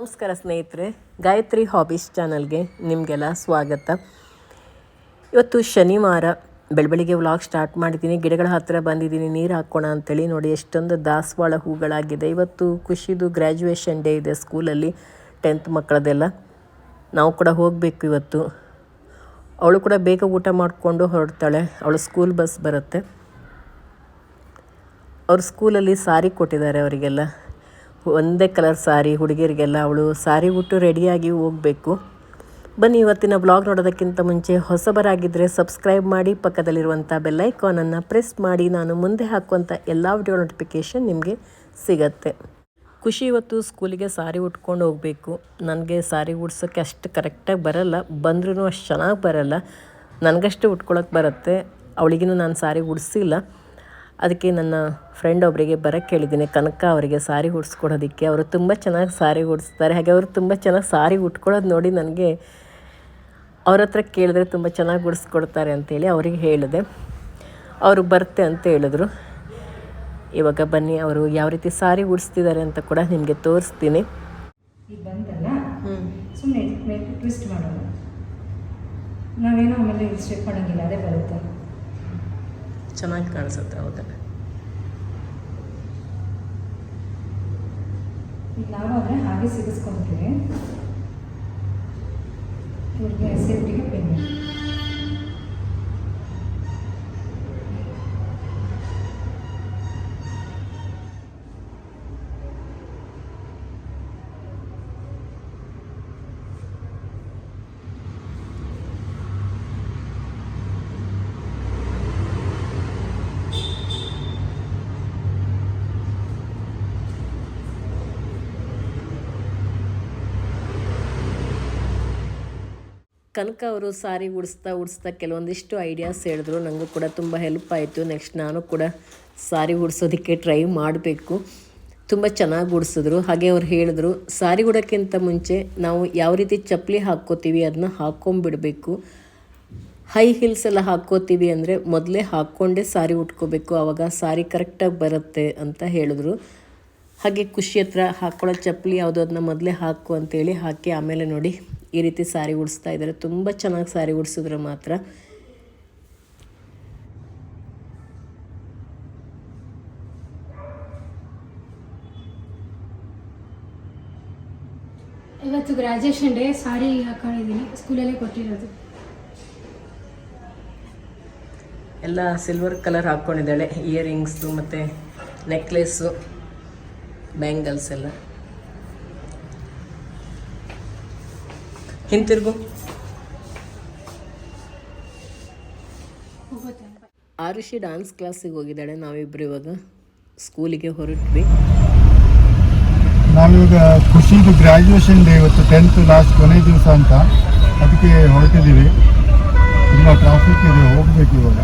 ನಮಸ್ಕಾರ ಸ್ನೇಹಿತರೆ, ಗಾಯತ್ರಿ ಹಾಬೀಸ್ ಚಾನಲ್ಗೆ ನಿಮಗೆಲ್ಲ ಸ್ವಾಗತ. ಇವತ್ತು ಶನಿವಾರ, ಬೆಳಬೆಳಿಗ್ಗೆ ವ್ಲಾಗ್ ಸ್ಟಾರ್ಟ್ ಮಾಡಿದ್ದೀನಿ. ಗಿಡಗಳ ಹತ್ತಿರ ಬಂದಿದ್ದೀನಿ, ನೀರು ಹಾಕೋಣ ಅಂಥೇಳಿ ನೋಡಿ, ಎಷ್ಟೊಂದು ದಾಸವಾಳ ಹೂಗಳಾಗಿದೆ. ಇವತ್ತು ಖುಷಿದು ಗ್ರ್ಯಾಜುಯೇಷನ್ ಡೇ ಇದೆ ಸ್ಕೂಲಲ್ಲಿ ಟೆಂತ್ ಮಕ್ಕಳದೆಲ್ಲ. ನಾವು ಕೂಡ ಹೋಗಬೇಕು ಇವತ್ತು. ಅವಳು ಕೂಡ ಬೇಗ ಊಟ ಮಾಡಿಕೊಂಡು ಹೊರಡ್ತಾಳೆ. ಅವಳು ಸ್ಕೂಲ್ ಬಸ್ ಬರುತ್ತೆ. ಅವ್ರ ಸ್ಕೂಲಲ್ಲಿ ಸಾರಿ ಕೊಟ್ಟಿದ್ದಾರೆ ಅವರಿಗೆಲ್ಲ. ಒಂದೇ ಕಲರ್ ಸಾರಿ, ಹುಡುಗಿಯರಿಗೆಲ್ಲ ಅವಳು ಸಾರಿ ಉಟ್ಟು ರೆಡಿಯಾಗಿ ಹೋಗಬೇಕು. ಬನ್ನಿ ಇವತ್ತಿನ ಬ್ಲಾಗ್ ನೋಡೋದಕ್ಕಿಂತ ಮುಂಚೆ ಹೊಸಬರಾಗಿದ್ದರೆ ಸಬ್ಸ್ಕ್ರೈಬ್ ಮಾಡಿ, ಪಕ್ಕದಲ್ಲಿರುವಂಥ ಬೆಲ್ಲೈಕಾನನ್ನು ಪ್ರೆಸ್ ಮಾಡಿ, ನಾನು ಮುಂದೆ ಹಾಕುವಂಥ ಎಲ್ಲ ವಿಡಿಯೋ ನೋಟಿಫಿಕೇಷನ್ ನಿಮಗೆ ಸಿಗತ್ತೆ. ಖುಷಿ ಇವತ್ತು ಸ್ಕೂಲಿಗೆ ಸಾರಿ ಉಟ್ಕೊಂಡು ಹೋಗಬೇಕು. ನನಗೆ ಸಾರಿ ಉಡ್ಸೋಕ್ಕೆ ಅಷ್ಟು ಕರೆಕ್ಟಾಗಿ ಬರಲ್ಲ, ಬಂದ್ರೂ ಅಷ್ಟು ಚೆನ್ನಾಗಿ ಬರಲ್ಲ. ನನಗಷ್ಟು ಉಟ್ಕೊಳಕ್ಕೆ ಬರುತ್ತೆ. ಅವಳಿಗಿನ್ನೂ ನಾನು ಸಾರಿ ಉಡಿಸಿಲ್ಲ. ಅದಕ್ಕೆ ನನ್ನ ಫ್ರೆಂಡ್ ಒಬ್ಬರಿಗೆ ಬರೋಕ್ಕೆ ಕೇಳಿದ್ದೀನಿ. ಕನಕ ಅವರಿಗೆ ಸಾರಿ ಉಡ್ಸ್ಕೊಡೋದಕ್ಕೆ. ಅವರು ತುಂಬ ಚೆನ್ನಾಗಿ ಸಾರಿ ಉಡಿಸ್ತಾರೆ. ಹಾಗೆ ಅವರು ತುಂಬ ಚೆನ್ನಾಗಿ ಸಾರಿ ಉಟ್ಕೊಳ್ಳೋದು ನೋಡಿ ನನಗೆ ಅವ್ರ ಹತ್ರ ಕೇಳಿದ್ರೆ ತುಂಬ ಚೆನ್ನಾಗಿ ಉಡಿಸ್ಕೊಡ್ತಾರೆ ಅಂತೇಳಿ ಅವರಿಗೆ ಹೇಳಿದೆ. ಅವರು ಬರ್ತೆ ಅಂತ ಹೇಳಿದ್ರು. ಇವಾಗ ಬನ್ನಿ ಅವರು ಯಾವ ರೀತಿ ಸಾರಿ ಉಡಿಸ್ತಿದ್ದಾರೆ ಅಂತ ಕೂಡ ನಿಮಗೆ ತೋರಿಸ್ತೀನಿ. ಸುಮ್ಮನೆ ಟ್ವಿಸ್ಟ್ ಮಾಡೋಣ. ನಾವೇನೋ ಆಮೇಲೆ ಸ್ಟೆಪ್ ಮಾಡೋಂಗಿಲ್ಲ ಅದೇ ಬರುತ್ತೆ. ಚೆನ್ನಾಗಿ ಕಾಣಿಸುತ್ತೆ ಹೌದಾ ನಾವಾದರೆ ಹಾಗೆ ಸಿಗಿಸ್ಕೊತೀವಿ ಇವ್ರಿಗೆ ಸೇಫ್ಟಿಗೆ ಪೆನ್ ಕನಕ ಅವರು ಸಾರಿ ಉಡಿಸ್ತಾ ಉಡಿಸ್ತಾ ಕೆಲವೊಂದಿಷ್ಟು ಐಡಿಯಾಸ್ ಹೇಳಿದ್ರು. ನನಗೂ ಕೂಡ ತುಂಬ ಹೆಲ್ಪ್ ಆಯಿತು. ನೆಕ್ಸ್ಟ್ ನಾನು ಕೂಡ ಸಾರಿ ಉಡಿಸೋದಕ್ಕೆ ಟ್ರೈ ಮಾಡಬೇಕು. ತುಂಬ ಚೆನ್ನಾಗಿ ಉಡಿಸಿದ್ರು. ಹಾಗೆ ಅವ್ರು ಹೇಳಿದ್ರು, ಸಾರಿ ಉಡೋಕ್ಕಿಂತ ಮುಂಚೆ ನಾವು ಯಾವ ರೀತಿ ಚಪ್ಪಲಿ ಹಾಕ್ಕೋತೀವಿ ಅದನ್ನ ಹಾಕ್ಕೊಂಬಿಡಬೇಕು ಹೈ ಹೀಲ್ಸ್ ಎಲ್ಲ ಹಾಕ್ಕೋತೀವಿ ಅಂದರೆ ಮೊದಲೇ ಹಾಕ್ಕೊಂಡೇ ಸಾರಿ ಉಟ್ಕೋಬೇಕು. ಆವಾಗ ಸಾರಿ ಕರೆಕ್ಟಾಗಿ ಬರುತ್ತೆ ಅಂತ ಹೇಳಿದ್ರು. ಹಾಗೆ ಖುಷಿ ಹತ್ರ ಹಾಕ್ಕೊಳ್ಳೋ ಚಪ್ಪಲಿ ಯಾವುದು ಅದನ್ನ ಮೊದಲೇ ಹಾಕು ಅಂತೇಳಿ ಹಾಕಿ ಆಮೇಲೆ ನೋಡಿ ಈ ರೀತಿ ಸಾರಿ ಉಡಿಸ್ತಾ ಇದ್ದಾರೆ. ತುಂಬ ಚೆನ್ನಾಗಿ ಸಾರಿ ಉಡಿಸಿದ್ರೆ ಮಾತ್ರ. ಇವತ್ತು ಗ್ರಾಜುಯೇಷನ್ ಡೇ ಸಾರಿ ಹಾಕೊಂಡಿದ್ದೀನಿ. ಸ್ಕೂಲಲ್ಲೇ ಕೊಟ್ಟಿರೋದು. ಎಲ್ಲ ಸಿಲ್ವರ್ ಕಲರ್ ಹಾಕ್ಕೊಂಡಿದ್ದಾಳೆ ಇಯರಿಂಗ್ಸು ಮತ್ತು ನೆಕ್ಲೆಸ್ಸು ಬ್ಯಾಂಗಲ್ಸ್ ಎಲ್ಲ. ಹಿಂತಿರುಗು. ಆರುಷಿ ಡಾನ್ಸ್ ಕ್ಲಾಸಿಗೆ ಹೋಗಿದ್ದಾಳೆ. ನಾವಿಬ್ರು ಇವಾಗ ಸ್ಕೂಲಿಗೆ ಹೊರಟ್ವಿ. ನಾವಿವಾಗ ಖುಷಿದು ಗ್ರ್ಯಾಜುಯೇಷನ್ ಡೇ ಇವತ್ತು ಟೆಂತ್ ಲಾಸ್ಟ್ ಕೊನೆ ದಿವಸ ಅಂತ. ಅದಕ್ಕೆ ಹೊರಟಿದ್ದೀವಿ. ತುಂಬ ಟ್ರಾಫಿಕ್ ಇದೆ ಹೋಗ್ಬೇಕು ಇವಾಗ.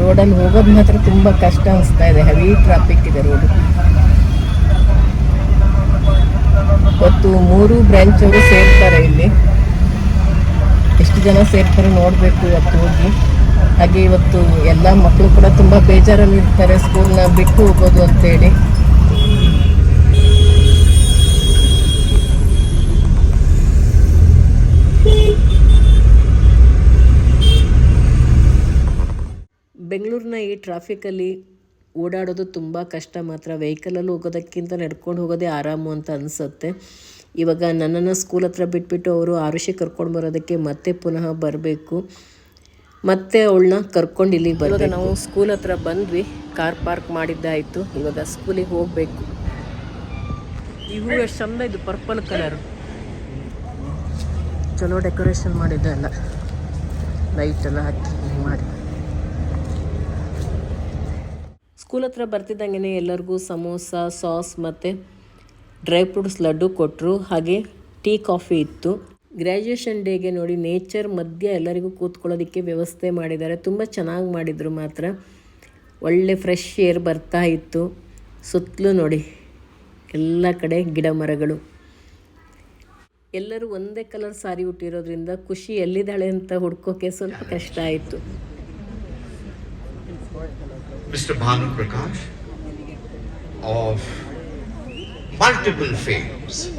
ರೋಡಲ್ಲಿ ಹೋಗೋದು ಮಾತ್ರ ತುಂಬ ಕಷ್ಟ ಅನಿಸ್ತಾ ಇದೆ. ಹೆವಿ ಟ್ರಾಫಿಕ್ ಇದೆ ರೋಡು ಇವತ್ತು ಮೂರು ಬ್ರ್ಯಾಂಚ್ ಅವರು ಸೇರ್ತಾರೆ ಇಲ್ಲಿ. ಎಷ್ಟು ಜನ ಸೇರ್ತಾರೆ ನೋಡಬೇಕು ಇವತ್ತು ಹೋಗಿ. ಹಾಗೆ ಇವತ್ತು ಎಲ್ಲ ಮಕ್ಕಳು ಕೂಡ ತುಂಬ ಬೇಜಾರಲ್ಲಿ ಇರ್ತಾರೆ ಸ್ಕೂಲ್ನ ಬಿಟ್ಟು ಹೋಗೋದು ಅಂತೇಳಿ. ಬೆಂಗಳೂರಿನ ಈ ಟ್ರಾಫಿಕಲ್ಲಿ ಓಡಾಡೋದು ತುಂಬ ಕಷ್ಟ. ಮಾತ್ರ ವೆಹಿಕಲಲ್ಲಿ ಹೋಗೋದಕ್ಕಿಂತ ನಡ್ಕೊಂಡು ಹೋಗೋದೇ ಆರಾಮು ಅಂತ ಅನಿಸುತ್ತೆ. ಇವಾಗ ನನ್ನನ್ನು ಸ್ಕೂಲ್ ಹತ್ರ ಬಿಟ್ಬಿಟ್ಟು ಅವರು ಆರುಷಿ ಕರ್ಕೊಂಡು ಬರೋದಕ್ಕೆ ಮತ್ತೆ ಪುನಃ ಬರಬೇಕು. ಮತ್ತೆ ಅವಳನ್ನ ಕರ್ಕೊಂಡು ಇಲ್ಲಿಗೆ ಬರೋದು ನಾವು ಸ್ಕೂಲ್ ಹತ್ರ ಬಂದ್ವಿ. ಕಾರ್ ಪಾರ್ಕ್ ಮಾಡಿದ್ದಾಯಿತು. ಇವಾಗ ಸ್ಕೂಲಿಗೆ ಹೋಗಬೇಕು. ಈ ಹೂವು ಎಷ್ಟು ಚಂದ ಇದು ಪರ್ಪಲ್ ಕಲರ್ ಚಲೋ ಡೆಕೋರೇಷನ್ ಮಾಡಿದ್ದೆ ಎಲ್ಲ ಲೈಟ್ ಎಲ್ಲ ಹಾಕಿ ಮಾಡಿ. ಸ್ಕೂಲ್ ಹತ್ರ ಬರ್ತಿದ್ದಂಗೆ ಎಲ್ಲರಿಗೂ ಸಮೋಸ, ಸಾಸ್ ಮತ್ತು ಡ್ರೈ ಫ್ರೂಟ್ಸ್ ಲಡ್ಡು ಕೊಟ್ಟರು ಹಾಗೆ ಟೀ, ಕಾಫಿ ಇತ್ತು. ಗ್ರ್ಯಾಜುಯೇಷನ್ ಡೇಗೆ ನೋಡಿ ನೇಚರ್ ಮಧ್ಯೆ ಎಲ್ಲರಿಗೂ ಕೂತ್ಕೊಳ್ಳೋದಕ್ಕೆ ವ್ಯವಸ್ಥೆ ಮಾಡಿದ್ದಾರೆ. ತುಂಬ ಚೆನ್ನಾಗಿ ಮಾಡಿದರು ಮಾತ್ರ. ಒಳ್ಳೆ ಫ್ರೆಶ್ ಏರ್ ಬರ್ತಾ ಇತ್ತು. ಸುತ್ತಲೂ ನೋಡಿ, ಎಲ್ಲ ಕಡೆ ಗಿಡ ಮರಗಳು. ಎಲ್ಲರೂ ಒಂದೇ ಕಲರ್ ಸಾರಿ ಉಟ್ಟಿರೋದ್ರಿಂದ ಖುಷಿ ಎಲ್ಲಿದ್ದಾಳೆ ಅಂತ ಹುಡ್ಕೋಕೆ ಸ್ವಲ್ಪ ಕಷ್ಟ ಆಯಿತು. Mr. Bhanu Prakash of multiple fames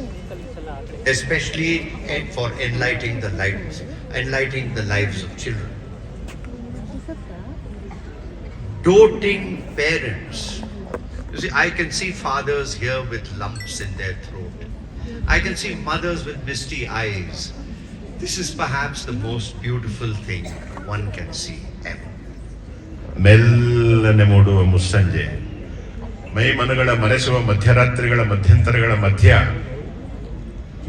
especially for enlightening the lives, enlightening the lives of children. Doting parents. You see, I can see fathers here with lumps in their throat. I can see mothers with misty eyes. This is perhaps the most beautiful thing one can see. ಮೆಲ್ಲನೆ ಮೂಡುವ ಮುಸ್ಸಂಜೆ. ಮೈ ಮನಗಳ ಮರೆಸುವ ಮಧ್ಯರಾತ್ರಿಗಳ ಮಧ್ಯಂತರಗಳ ಮಧ್ಯ,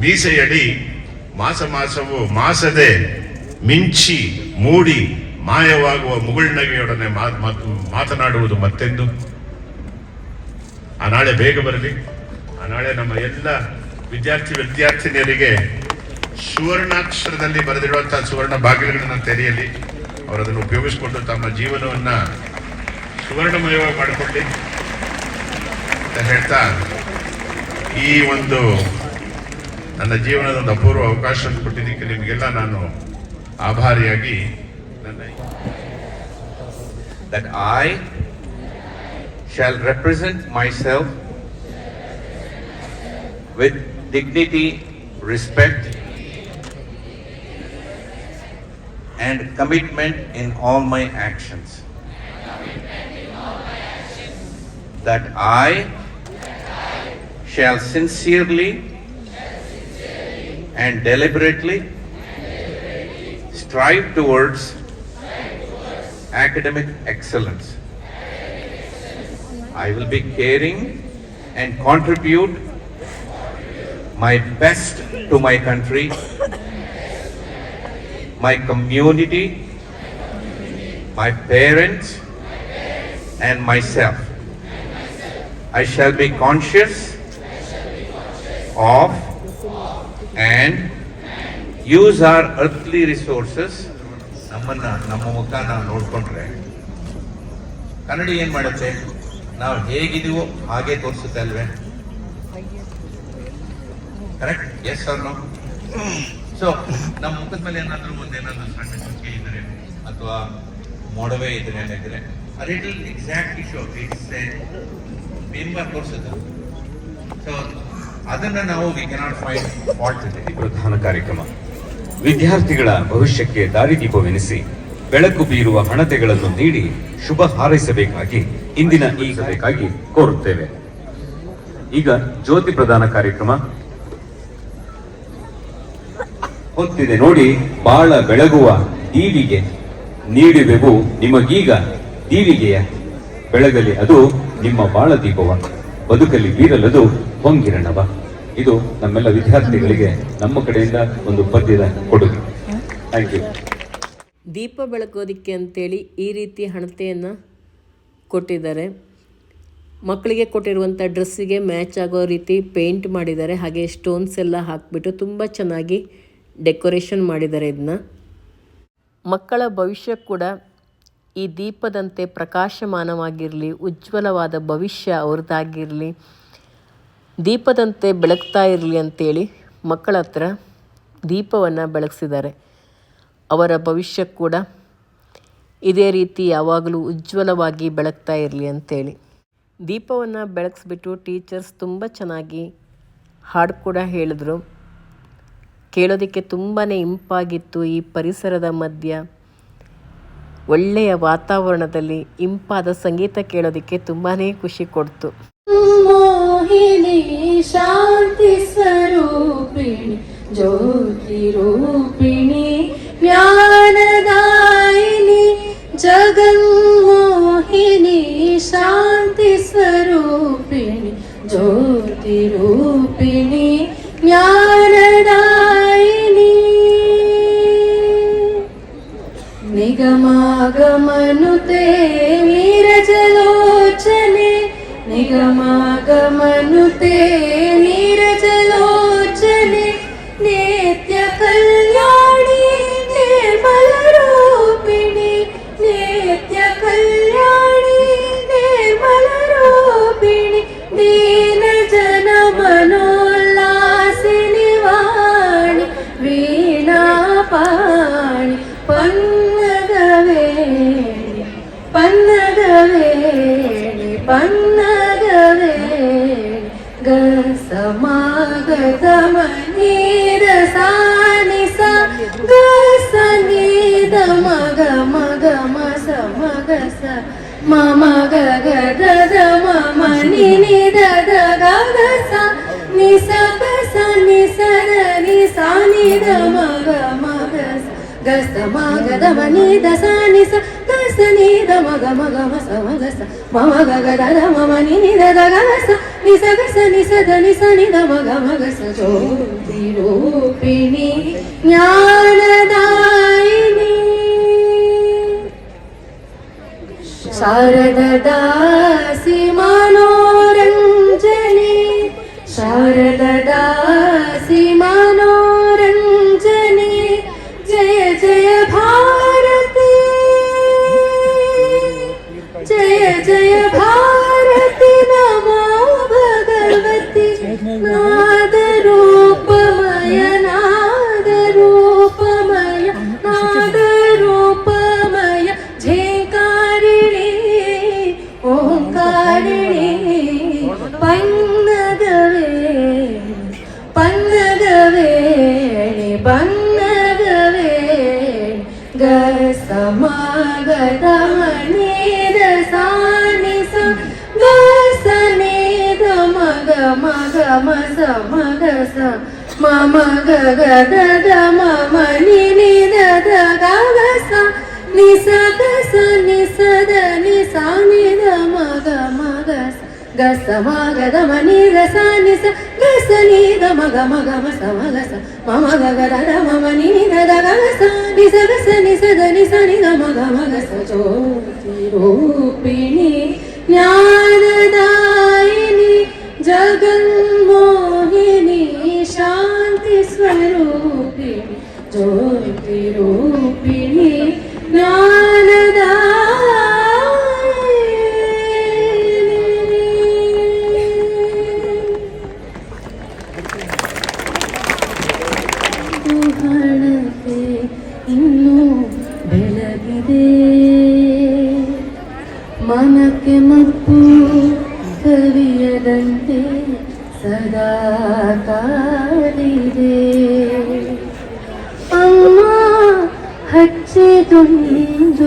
ಮೀಸೆಯಡಿ ಮಾಸ ಮಾಸವು ಮಾಸದೆ ಮಿಂಚಿ ಮೂಡಿ ಮಾಯವಾಗುವ ಮುಗುಳ್ನಗೆಯೊಡನೆ ಮಾತು- ಮಾತನಾಡುವುದು ಮತ್ತೆಂದು? ಆ ನಾಳೆ ಬೇಗ ಬರಲಿ. ಆ ನಾಳೆ ನಮ್ಮ ಎಲ್ಲ ವಿದ್ಯಾರ್ಥಿ ವಿದ್ಯಾರ್ಥಿನಿಯರಿಗೆ ಸುವರ್ಣಾಕ್ಷರದಲ್ಲಿ ಬರೆದಿರುವಂತಹ ಸುವರ್ಣ ಬಾಗಿಲುಗಳನ್ನು ತೆರೆಯಲಿ. ಅವರು ಅದನ್ನು ಉಪಯೋಗಿಸಿಕೊಂಡು ತಮ್ಮ ಜೀವನವನ್ನ ಸುವರ್ಣಮಯವಾಗಿ ಮಾಡಿಕೊಳ್ಳಿ ಅಂತ ಹೇಳ್ತಾ ಈ ಒಂದು ನನ್ನ ಜೀವನದ ಒಂದು ಅಪೂರ್ವ ಅವಕಾಶವನ್ನು ಕೊಟ್ಟಿದ್ದಕ್ಕೆ ನಿಮಗೆಲ್ಲ ನಾನು ಆಭಾರಿಯಾಗಿ ನನ್ನ that I shall represent myself with dignity, respect, and commitment in all my actions. That I shall sincerely and deliberately strive towards academic excellence. I will be caring and contribute my best to my country, my community, my parents, and myself. I shall be conscious of and use our earthly resources ನಮ್ಮನ್ನ ನಮ್ಮ ಮುಖ ನಾವು ನೋಡ್ಕೊಂಡ್ರೆ ಕನ್ನಡಿ ಏನ್ ಮಾಡುತ್ತೆ ನಾವು ಹೇಗಿದೀವೋ ಹಾಗೆ ತೋರಿಸುತ್ತೆ ಅಲ್ವೇ ಕರೆಕ್ಟ್ ಎಸ್ ಅವ್ರ ನೋ ಸೊ ನಮ್ಮ ಮುಖದ ಮೇಲೆ ಏನಾದ್ರೂ ಒಂದೇನಾದ್ರೂ ಸಣ್ಣ ಚುಕ್ಕೆ ಇದ್ರೆ ಅಥವಾ ಮೊಡವೆ ಇದ್ರೆ ಇದ್ರೆ ಅದಿಟ್ ಎಕ್ಸಾಕ್ಟ್ಲಿ ಶೋ ಇಟ್ಸ್ ಬಿಂಬ ತೋರಿಸುತ್ತೆ ಸೊ ಅದನ್ನ ನಾವು ವಿ ಕೆನಾಟ್ ಫೈಂಡ್ ಫಾಲ್ಟ್ ಪ್ರಧಾನ ಕಾರ್ಯಕ್ರಮ. ವಿದ್ಯಾರ್ಥಿಗಳ ಭವಿಷ್ಯಕ್ಕೆ ದಾರಿದೀಪವೆನಿಸಿ ಬೆಳಕು ಬೀರುವ ಹಣತೆಗಳನ್ನು ನೀಡಿ ಶುಭ ಹಾರೈಸಬೇಕಾಗಿ ಇಂದಿನ ಈ ಕೋರುತ್ತೇವೆ. ಈಗ ಜ್ಯೋತಿ ಪ್ರದಾನ ಕಾರ್ಯಕ್ರಮ. ಹೊತ್ತಿದೆ ನೋಡಿ, ಬಾಳ ಬೆಳಗುವ ದೀವಿಗೆ ನೀಡುವೆವು ನಿಮಗೀಗ ದೀವಿಗೆಯ ಬೆಳಗಲಿ. ಅದು ನಿಮ್ಮ ಬಾಳ ದೀಪವ. ಬದುಕಲಿ ಬೀರಲದು ಹೊಂಗಿರಣವ. ಇದು ನಮ್ಮೆಲ್ಲ ವಿದ್ಯಾರ್ಥಿಗಳಿಗೆ ನಮ್ಮ ಕಡೆಯಿಂದ ಒಂದು ಪದ್ಯದ ಕೊಡುಗೆ. ಥ್ಯಾಂಕ್ ಯು ದೀಪ ಬೆಳಗೋದಿಕ್ಕೆ ಅಂತೇಳಿ ಈ ರೀತಿ ಹಣತೆಯನ್ನು ಕೊಟ್ಟಿದ್ದಾರೆ. ಮಕ್ಕಳಿಗೆ ಕೊಟ್ಟಿರುವಂಥ ಡ್ರೆಸ್ಸಿಗೆ ಮ್ಯಾಚ್ ಆಗೋ ರೀತಿ ಪೇಂಟ್ ಮಾಡಿದ್ದಾರೆ. ಹಾಗೆ ಸ್ಟೋನ್ಸ್ ಎಲ್ಲ ಹಾಕಿಬಿಟ್ಟು ತುಂಬ ಚೆನ್ನಾಗಿ ಡೆಕೋರೇಷನ್ ಮಾಡಿದ್ದಾರೆ ಇದನ್ನ. ಮಕ್ಕಳ ಭವಿಷ್ಯ ಕೂಡ ಈ ದೀಪದಂತೆ ಪ್ರಕಾಶಮಾನವಾಗಿರಲಿ, ಉಜ್ವಲವಾದ ಭವಿಷ್ಯ ಅವ್ರದ್ದಾಗಿರಲಿ, ದೀಪದಂತೆ ಬೆಳಗ್ತಾ ಇರಲಿ ಅಂತೇಳಿ ಮಕ್ಕಳ ಹತ್ರ ದೀಪವನ್ನು ಬೆಳಗಿಸಿದ್ದಾರೆ. ಅವರ ಭವಿಷ್ಯ ಕೂಡ ಇದೇ ರೀತಿ ಯಾವಾಗಲೂ ಉಜ್ವಲವಾಗಿ ಬೆಳಗ್ತಾ ಇರಲಿ ಅಂತೇಳಿ. ದೀಪವನ್ನು ಬೆಳಗಿಸ್ಬಿಟ್ಟು ಟೀಚರ್ಸ್ ತುಂಬ ಚೆನ್ನಾಗಿ ಹಾಡು ಕೂಡ ಹೇಳಿದ್ರು. ಕೇಳೋದಕ್ಕೆ ತುಂಬಾ ಇಂಪಾಗಿತ್ತು ಈ ಪರಿಸರದ ಮಧ್ಯ. ಒಳ್ಳೆಯ ವಾತಾವರಣದಲ್ಲಿ ಇಂಪಾದ ಸಂಗೀತ ಕೇಳೋದಕ್ಕೆ ತುಂಬಾ ಖುಷಿ ಕೊಡ್ತು. ಶಾಂತಿ ಸ್ವರೂಪಿಣಿ, ಜ್ಯೋತಿ ರೂಪಿಣಿ, ಜ್ಞಾನದಾಯಿನಿ, ಜಗನ್ಮೋಹಿನಿ ಶಾಂತಿ ಸ್ವರೂಪಿಣಿ, ಜ್ಯೋತಿ ರೂಪಿಣಿ, ಜ್ಞಾನ నిగమాగమనుతే నిగమాగమను నిగమాగమనుతే ನೀದ ಸಾ ನಿ ಸ ಗ ಸ ನಿ ದ ಮ ಗ ಮ ಗ ಮ ಸ ಮ ಗ ಸ ಮ ಮ ಗ ಗ ದ ದ ಮ ಮ ನಿ ನಿ ದ ದ ಗ ಗ ಸ ನಿ ಸ ಗ ಸ ನಿ ಸ ದ ನಿ ಸ ನಿ ದ ಮ ಗ ಮ ಗ ಸ ಗ ಸ ಮ ಗ ದ ಮ ನಿ ದ ಸ ನಿ ಸ ಗ ಸ ನಿ ದ ಮ ಗ ಮ ಗ ಮ ಸ ಮ ಗ ಸ ಮ ಮ ಗ ಗ ದ ದ ಮ ಮ ನಿ ನಿ ದ ജയ ജയ ഭാരതി നമോ ഭഗവതി നാദ ಮಗ ಮಗ ಮ ಸ ಮಗ ಸ ಮ ಮಗ ಗ ದ ದ ಮ ಮ ನಿ ನಿ ದ ದ ಗ ಗ ಸ ನಿ ಸ ಗ ಸ ನಿ ಸ ದ ನಿ ಸ ನಿ ದ ಮಗ ಮಗ ಸ ಗ ಸ ಮ ಗ ದ ಮ ನಿ ದ ಸ ನಿ ಸ ಗ ಸ ನಿ ದ ಮ ಗ ಮ ಗ ಮ ಸ ಮ ಗ ಸ ಮ ಮ ಗ ಗ ದ ದ ಮ ಮ ನಿ ನಿ ದ ದ ಗ ಗ ಸ ನಿ ಸ ಗ ಸ ನಿ ಸ ದ ನಿ ಸ ನಿ ದ ಮ ಗ ಮ ಗ ಸ ಜ್ಯೋತಿ ರೂಪಿಣಿ ಜ್ಞಾನದಾಯಿನಿ ಜಗನ್ಮೋಹಿನಿ ಶಾಂತಿ ಸ್ವರೂಪಿಣಿ ಜ್ಯೋತಿ ರೂಪಿಣಿ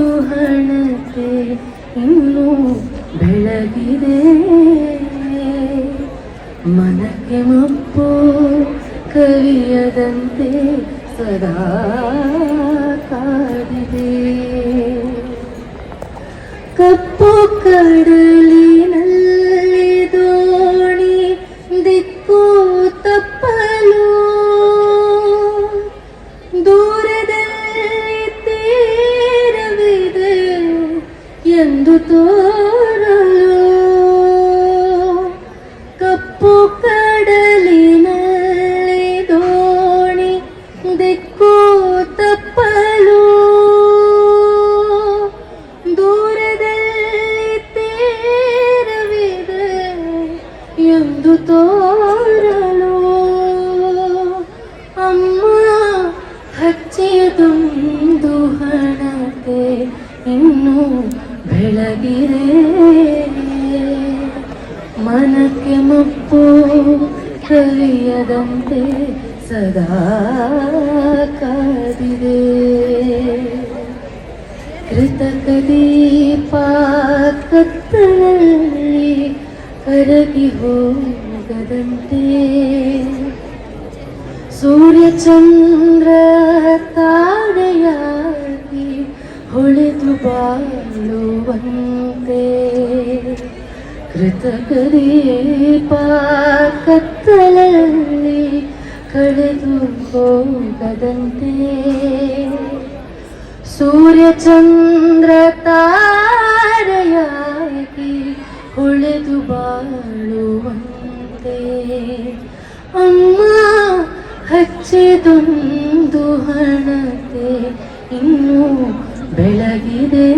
ಹಣತೆ ಇನ್ನೂ ಬೆಳಗಿದೆ. ಮನಕ್ಕೆ ಮಪ್ಪು ಕವಿಯದಂತೆ ಸದಾ ಕಾದಿದೆ. ಕಪ್ಪು ಕಡಲಿನಲ್ಲಿ ಇನ್ನೂ ಬೆಳಗಿದೆ ಮನಕ್ಕೆ ಮಪ್ಪು ಕವಿಯದಂತೆ ಸದಾ ಕಾದಿದೆ ಕೃತಕ ದೀಪ ಕತ್ತಲಲ್ಲಿ ಕರಗಿ ಹೋಗದಂತೆ ಸೂರ್ಯ ಚಂದ್ರ ತಾರೆಯಾಗಿ ಹೊಳೆದು ಬಾಳುವಂತೆ ಕೃತಕ ದೀಪ ಕತ್ತಲಲ್ಲಿ ಕಳೆದು ಹೋಗದಂತೆ ಸೂರ್ಯ ಚಂದ್ರ ತಾರೆಯಾಗಿ ಹೊಳೆದು ಬಾಳುವಂತೆ ಅಮ್ಮ ಹಚ್ಚಿದೊಂದು ಹಣತೆ ಇನ್ನೂ ಬೆಳಗಿದೆ.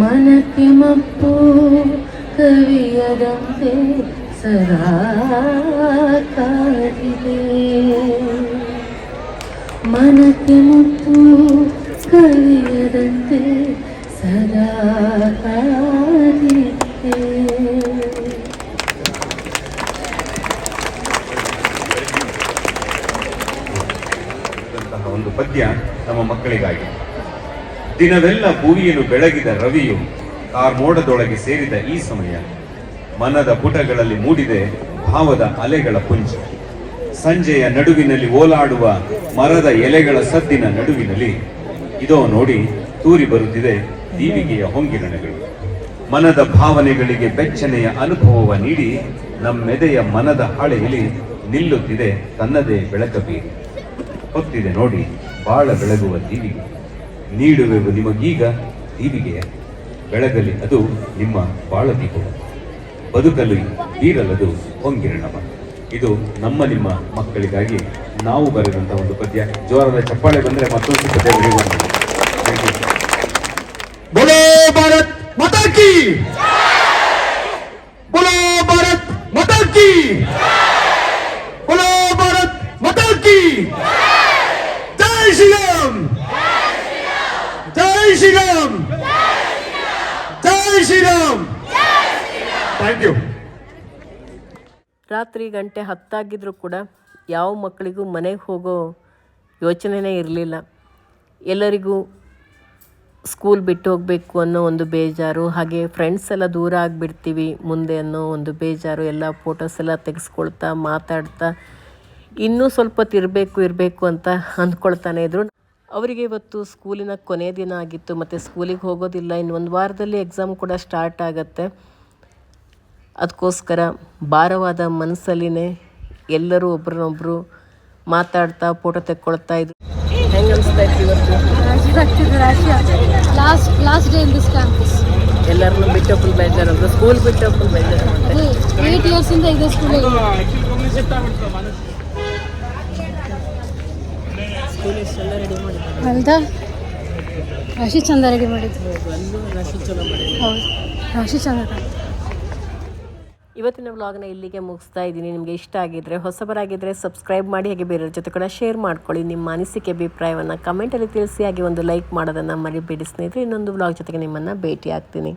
ಮನಕ್ಕೆ ಮಪ್ಪು ಕವಿಯದಂತೆ ಸದಾಕಾಗಿದೆ ಮನಕ್ಕೆ ಮಪ್ಪು ಕವಿಯದಂತೆ ಸದಾ ಒಂದು ಪದ್ಯ ಮಕ್ಕಳಿಗಾಗಿ. ದಿನವೆಲ್ಲ ಭೂಮಿಯನ್ನು ಬೆಳಗಿದ ರವಿಯು ಕಾರ್ಮೋಡದೊಳಗೆ ಸೇರಿದ ಈ ಸಮಯ. ಮನದ ಪುಟಗಳಲ್ಲಿ ಮೂಡಿದೆ ಭಾವದ ಅಲೆಗಳ ಪುಂಜ. ಸಂಜೆಯ ನಡುವಿನಲ್ಲಿ ಓಲಾಡುವ ಮರದ ಎಲೆಗಳ ಸದ್ದಿನ ನಡುವಿನಲ್ಲಿ, ಇದೋ ನೋಡಿ ತೂರಿ ಬರುತ್ತಿದೆ ದೀವಿಗೆಯ ಹೊಂಗಿರಣಗಳು. ಮನದ ಭಾವನೆಗಳಿಗೆ ಬೆಚ್ಚನೆಯ ಅನುಭವವ ನೀಡಿ ನಮ್ಮೆದೆಯ ಮನದ ಹಾಳೆಯಲ್ಲಿ ನಿಲ್ಲುತ್ತಿದೆ ತನ್ನದೇ ಬೆಳಕ ಬೀರಿ ಹೊತ್ತಿದೆ ನೋಡಿ ಬಾಳ ಬೆಳಗುವ ದೀವಿಗೆ ನೀಡುವೆವು ನಿಮಗೀಗ ದೀವಿಗೆ ಬೆಳಗಲಿ ಅದು ನಿಮ್ಮ ಬಾಳ ದೀಪ ಬದುಕಲು ಬೀರಲದು ಹೊಂಗಿರಣವ ಇದು ನಮ್ಮ ನಿಮ್ಮ ಮಕ್ಕಳಿಗಾಗಿ ನಾವು ಬರೆದಂತಹ ಒಂದು ಪದ್ಯ. ಜೋರದ ಚಪ್ಪಾಳೆ ಬಂದ್ರೆ ಮತ್ತೊಂದು ಪದ್ಯ ಬರೆಯುವ Thank you. ರಾತ್ರಿ ಗಂಟೆ ಹತ್ತಾಗಿದ್ದರೂ ಕೂಡ ಯಾವ ಮಕ್ಕಳಿಗೂ ಮನೆಗೆ ಹೋಗೋ ಯೋಚನೆನೇ ಇರಲಿಲ್ಲ. ಎಲ್ಲರಿಗೂ ಸ್ಕೂಲ್ ಬಿಟ್ಟು ಹೋಗಬೇಕು ಅನ್ನೋ ಒಂದು ಬೇಜಾರು, ಹಾಗೆ ಫ್ರೆಂಡ್ಸ್ ಎಲ್ಲ ದೂರ ಆಗಿಬಿಡ್ತೀವಿ ಮುಂದೆ ಅನ್ನೋ ಒಂದು ಬೇಜಾರು, ಎಲ್ಲ ಫೋಟೋಸ್ ಎಲ್ಲ ತೆಗೆಸ್ಕೊಳ್ತಾ ಮಾತಾಡ್ತಾ ಇನ್ನೂ ಸ್ವಲ್ಪ ಹೊತ್ತು ಇರಬೇಕು ಇರಬೇಕು ಅಂತ ಅಂದ್ಕೊಳ್ತಾನೆ ಇದ್ರು. ಅವರಿಗೆ ಇವತ್ತು ಸ್ಕೂಲಿನ ಕೊನೆಯ ದಿನ ಆಗಿತ್ತು, ಮತ್ತು ಸ್ಕೂಲಿಗೆ ಹೋಗೋದಿಲ್ಲ. ಇನ್ನು ಒಂದು ವಾರದಲ್ಲಿ ಎಕ್ಸಾಮ್ ಕೂಡ ಸ್ಟಾರ್ಟ್ ಆಗುತ್ತೆ. ಅದಕ್ಕೋಸ್ಕರ ಭಾರವಾದ ಮನಸ್ಸಲ್ಲಿನೇ ಎಲ್ಲರೂ ಒಬ್ರನ್ನೊಬ್ರು ಮಾತಾಡ್ತಾ ಫೋಟೋ ತೆಕ್ಕೊಳ್ತಾ ಇದ್ರು. ಹೆಂಗೆ ಅನಿಸ್ತಾ ಇತ್ತು ಇವತ್ತು? ರಾಶಿ ರಾಶಿ last last day in this campus ಎಲ್ಲರನ್ನೂ ಬಿಟ್ಟು ಫುಲ್ ಬೇಜಾರು ಸ್ಕೂಲ್ ಬಿಟ್ಟು ಫುಲ್ ಬೇಜಾರು ಏಟ್ ಇಂದ ಸ್ಕೂಲ್ ಅಲ್ದಾ ರಾಶಿ ಚಂದ ರೆಡಿ ಮಾಡಿದ್ರು. ರಾಶಿ ಚಂದ ಹೌದು ರಾಶಿ ಚಂದ. ಇವತ್ತಿನ ವ್ಲಾಗ್ನ ಇಲ್ಲಿಗೆ ಮುಗಿಸ್ತಾ ಇದ್ದೀನಿ. ನಿಮಗೆ ಇಷ್ಟ ಆಗಿದ್ದರೆ ಹೊಸಬರಾಗಿದ್ದರೆ ಸಬ್ಸ್ಕ್ರೈಬ್ ಮಾಡಿ, ಹಾಗೆ ಬೇರೆಯವ್ರ ಜೊತೆ ಕೂಡ ಶೇರ್ ಮಾಡ್ಕೊಳ್ಳಿ. ನಿಮ್ಮ ಅನಿಸಿಕೆ, ಅಭಿಪ್ರಾಯವನ್ನು ಕಮೆಂಟಲ್ಲಿ ತಿಳಿಸಿ, ಹಾಗೆ ಒಂದು ಲೈಕ್ ಮಾಡೋದನ್ನು ಮರಿಬೇಡಿ ಸ್ನೇಹಿತರೆ. ಇನ್ನೊಂದು ವ್ಲಾಗ್ ಜೊತೆಗೆ ನಿಮ್ಮನ್ನು ಭೇಟಿ ಆಗ್ತೀನಿ